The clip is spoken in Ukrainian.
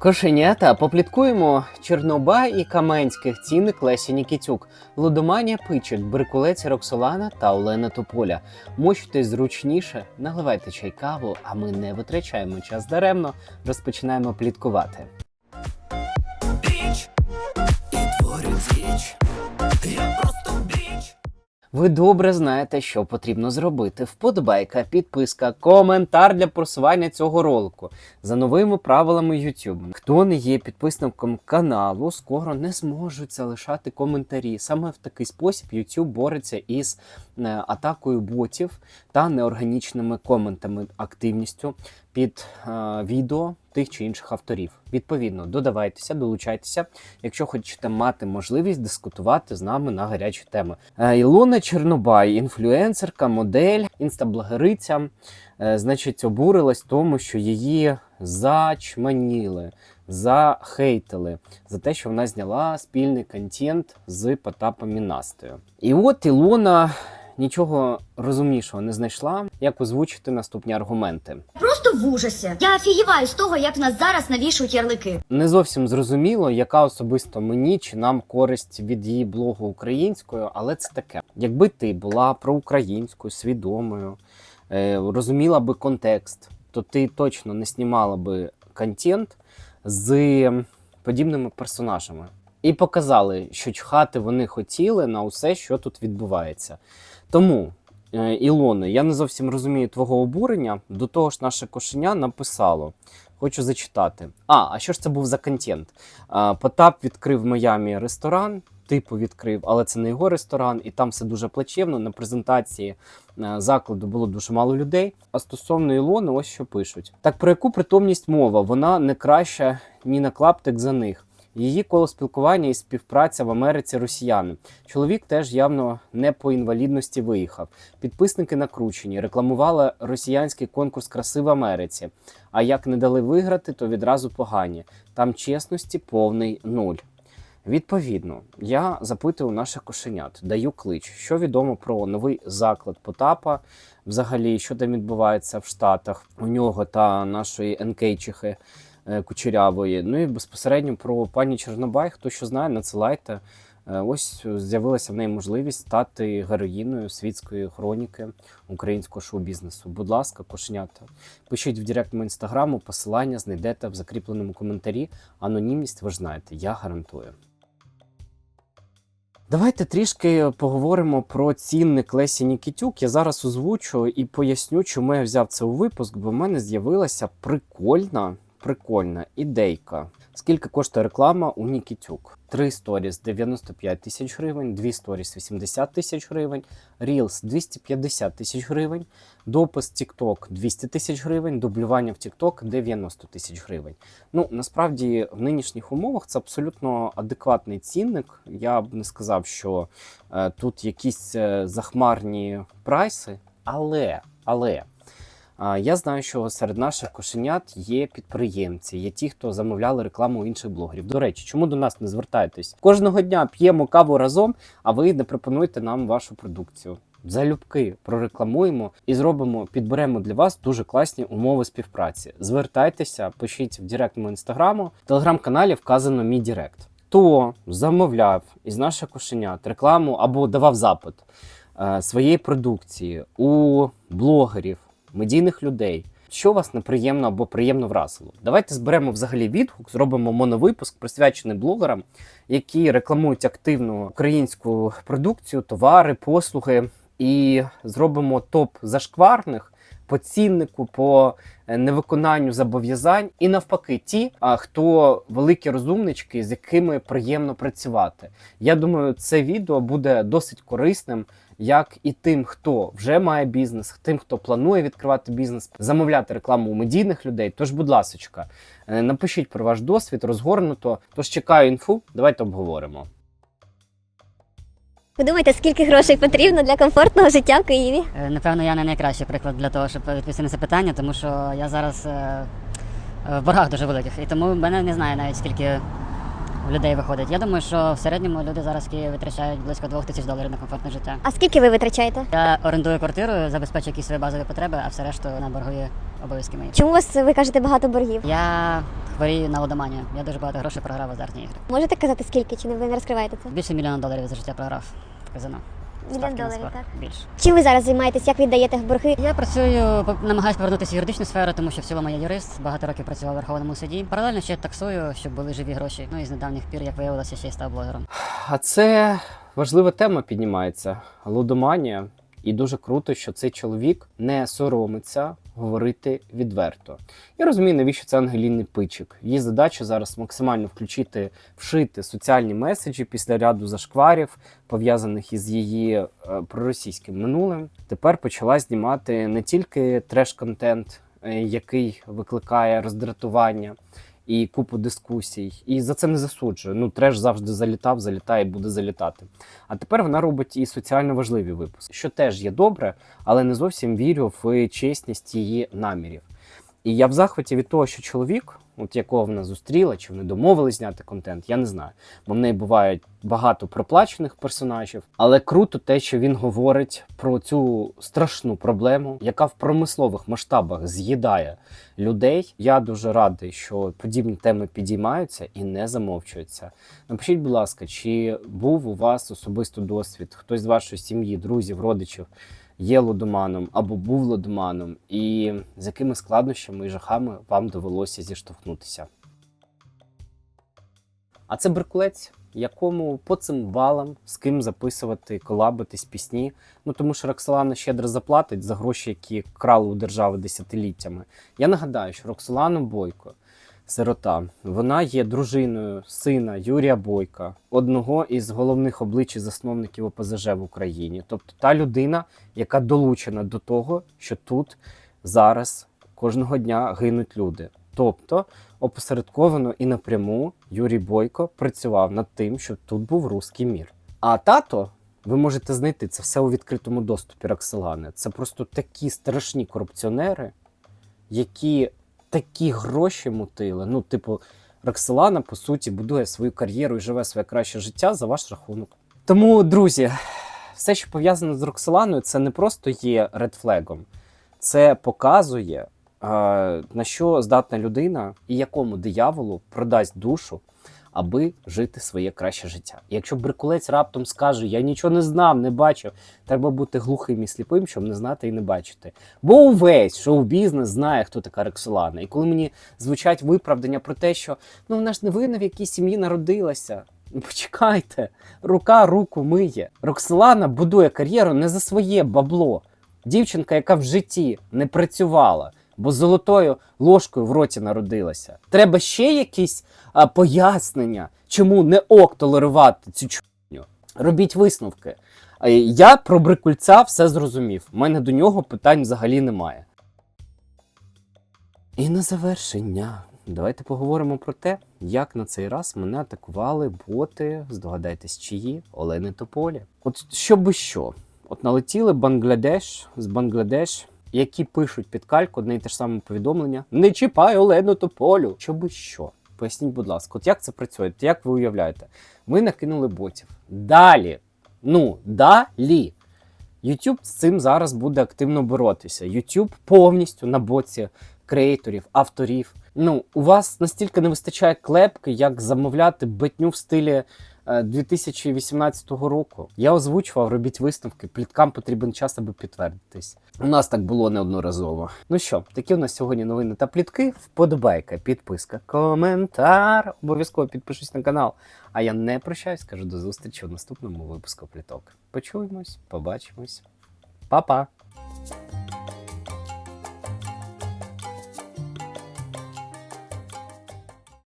Кошенята, попліткуємо Чорноба і Каменських ціни Клесі Нікітюк, Лудоманія Пичель, Брикулець Роксолана та Олена Тополя. Мочтесь зручніше, наливайте чай каву, а ми не витрачаємо час даремно, розпочинаємо пліткувати. Ви добре знаєте, що потрібно зробити. Вподобайка, підписка, коментар для просування цього ролику за новими правилами YouTube. Хто не є підписником каналу, скоро не зможуть залишати коментарі. Саме в такий спосіб YouTube бореться із е, атакою ботів та неорганічними коментами, активністю під е, відео тих чи інших авторів. Відповідно, додавайтеся, долучайтеся, якщо хочете мати можливість дискутувати з нами на гарячі теми. Е, Ілона Чернобай, інфлюенсерка, модель, інстаблогериця, е, значить, обурилась тому, що її зачманіли, захейтили за те, що вона зняла спільний контент з Потапом Настею. І от Ілона нічого розумнішого не знайшла, як озвучити наступні аргументи. Просто в ужасі. Я офігіваю з того, як нас зараз навішують ярлики. Не зовсім зрозуміло, яка особисто мені чи нам користь від її блогу українською, але це таке. Якби ти була проукраїнською, свідомою, е, розуміла би контекст, то ти точно не знімала би контент з подібними персонажами. І показали, що чхати вони хотіли на усе, що тут відбувається. Тому, е, Ілоне, я не зовсім розумію твого обурення. До того ж, наше кошеня написало. Хочу зачитати. А, а що ж це був за контент? Потап відкрив в Майамі ресторан, типу відкрив, але це не його ресторан, і там все дуже плачевно. На презентації е, закладу було дуже мало людей. А стосовно Ілони, ось що пишуть: так про яку притомність мова? Вона не краща ні на клаптик за них. Її коло спілкування і співпраця в Америці росіяни. Чоловік теж явно не по інвалідності виїхав. Підписники накручені, рекламували росіянський конкурс краси в Америці. А як не дали виграти, то відразу погані. Там чесності повний нуль. Відповідно, я запитую наших кошенят, даю клич, що відомо про новий заклад Потапа, взагалі, що там відбувається в Штатах у нього та нашої НКчихи е, Кучерявої. Ну і безпосередньо про пані Чорнобай, хто що знає, надсилайте. Е, Ось з'явилася в неї можливість стати героїною світської хроніки українського шоу-бізнесу. Будь ласка, кошенята, пишіть в директ мого інстаграму, посилання знайдете в закріпленому коментарі. Анонімність, ви ж знаєте, я гарантую. Давайте трішки поговоримо про цінник Лесі Нікітюк. Я зараз озвучу і поясню, чому я взяв це у випуск, бо в мене з'явилася прикольна, прикольна ідейка. Скільки коштує реклама у Нікітюк? Три сторіс 95 тисяч гривень, дві сторіс 80 тисяч гривень, Reels 250 тисяч гривень, допис TikTok 200 тисяч гривень, дублювання в TikTok 90 тисяч гривень. Ну насправді в нинішніх умовах це абсолютно адекватний цінник. Я б не сказав, що е, тут якісь е, захмарні прайси, але, але. Я знаю, що серед наших кошенят є підприємці, є ті, хто замовляли рекламу інших блогерів. До речі, чому до нас не звертаєтесь? Кожного дня п'ємо каву разом, а ви не пропонуєте нам вашу продукцію. Залюбки прорекламуємо і зробимо, підберемо для вас дуже класні умови співпраці. Звертайтеся, пишіть в директ мого інстаграму. В телеграм-каналі вказано мій директ. Хто замовляв із наших кошенят рекламу або давав запит е, своєї продукції у блогерів, медійних людей. Що вас неприємно або приємно вразило? Давайте зберемо взагалі відгук, зробимо моновипуск, присвячений блогерам, які рекламують активну українську продукцію, товари, послуги, і зробимо топ зашкварних по ціннику, по е, невиконанню зобов'язань, і навпаки, ті, хто великі розумнички, з якими приємно працювати. Я думаю, це відео буде досить корисним як і тим, хто вже має бізнес, тим, хто планує відкривати бізнес, замовляти рекламу у медійних людей. Тож, будь ласочка, е, напишіть про ваш досвід, розгорнуто. Тож чекаю інфу, давайте обговоримо. Ви думаєте, скільки грошей потрібно для комфортного життя в Києві? Е, Напевно, я не найкращий приклад для того, щоб відповісти на це питання, тому що я зараз е, е, в боргах дуже великих. І тому в мене не знаю навіть скільки в людей виходить. Я думаю, що в середньому люди зараз в Києві витрачають близько 2 тисяч доларів на комфортне життя. А скільки ви витрачаєте? Я орендую квартиру, забезпечую якісь свої базові потреби, а все решту на боргові обов'язки мої. Чому у вас ви кажете багато боргів? Я хворію на лудоманію. Я дуже багато грошей програв в азартні ігри. Можете казати скільки, чи не ви не розкриваєте це? Більше мільйона доларів за життя програв в. Мільйон Ставки на доларів, спорт. так? Більше. Чим ви зараз займаєтесь? Як віддаєте борги? Я працюю, по- намагаюсь повернутися в юридичну сферу, тому що в цілому я юрист, багато років працював у Верховному суді. Паралельно ще таксую, щоб були живі гроші. Ну і з недавніх пір, як виявилося, ще й став блогером. А це важлива тема піднімається лудоманія. І дуже круто, що цей чоловік не соромиться говорити відверто. Я розумію, навіщо це Ангеліни Пичик. Її задача зараз максимально включити, вшити соціальні меседжі після ряду зашкварів, пов'язаних із її е, проросійським минулим. Тепер почала знімати не тільки треш-контент, е, який викликає роздратування і купу дискусій. І за це не засуджую. Ну, треш завжди залітав, залітає і буде залітати. А тепер вона робить і соціально важливі випуски, що теж є добре, але не зовсім вірю в чесність її намірів. І я в захваті від того, що чоловік, от якого вона зустріла, чи вони домовились зняти контент, я не знаю. Бо в неї бувають багато проплачених персонажів, але круто те, що він говорить про цю страшну проблему, яка в промислових масштабах з'їдає людей. Я дуже радий, що подібні теми підіймаються і не замовчуються. Напишіть, будь ласка, чи був у вас особисто досвід, хтось з вашої сім'ї, друзів, родичів є лудоманом або був лудоманом, і з якими складнощами і жахами вам довелося зіштовхнутися. А це Беркулець, якому по цим балам з ким записувати, колабитись пісні. Ну тому що Роксолана щедро заплатить за гроші, які крали у держави десятиліттями. Я нагадаю, що Роксолана Бойко, сирота, вона є дружиною сина Юрія Бойка, одного із головних облич засновників ОПЗЖ в Україні. Тобто та людина, яка долучена до того, що тут зараз кожного дня гинуть люди. Тобто опосередковано і напряму Юрій Бойко працював над тим, щоб тут був руський мір. А тато, ви можете знайти це все у відкритому доступі Роксолани. Це просто такі страшні корупціонери, які такі гроші мутили. Ну, типу, Роксолана, по суті, будує свою кар'єру і живе своє краще життя за ваш рахунок. Тому, друзі, все, що пов'язане з Роксоланою, це не просто є редфлегом, це показує, е, на що здатна людина і якому дияволу продасть душу, аби жити своє краще життя. Якщо брикулець раптом скаже: Я нічого не знав, не бачив, треба бути глухим і сліпим, щоб не знати і не бачити. Бо увесь шоу-бізнес знає, хто така Роксолана. І коли мені звучать виправдання про те, що ну вона ж не винна, в якій сім'ї народилася. Ну, почекайте, рука руку миє. Роксолана будує кар'єру не за своє бабло. Дівчинка, яка в житті не працювала, бо з золотою ложкою в роті народилася. Треба ще якісь а, пояснення, чому не ок толерувати цю чуню. Робіть висновки. Я про брикульця все зрозумів. У мене до нього питань взагалі немає. І на завершення. Давайте поговоримо про те, як на цей раз мене атакували боти, здогадайтесь, чиї Олени Тополі. От що би що, от налетіли Бангладеш з Бангладеш, які пишуть під кальку одне і те ж саме повідомлення: Не чіпай Олену Тополю. Що би що? Поясніть, будь ласка, от як це працює? Як ви уявляєте? Ви накинули ботів. Далі. Ну, далі. YouTube з цим зараз буде активно боротися. YouTube повністю на боці креаторів, авторів. Ну, у вас настільки не вистачає клепки, як замовляти битню в стилі 2018 року. Я озвучував, робіть висновки. Пліткам потрібен час, аби підтвердитись. У нас так було неодноразово. Ну що, такі у нас сьогодні новини та плітки. Вподобайка, підписка, коментар. Обов'язково підпишись на канал. А я не прощаюсь, кажу до зустрічі у наступному випуску пліток. Почуємось, побачимось. Па-па!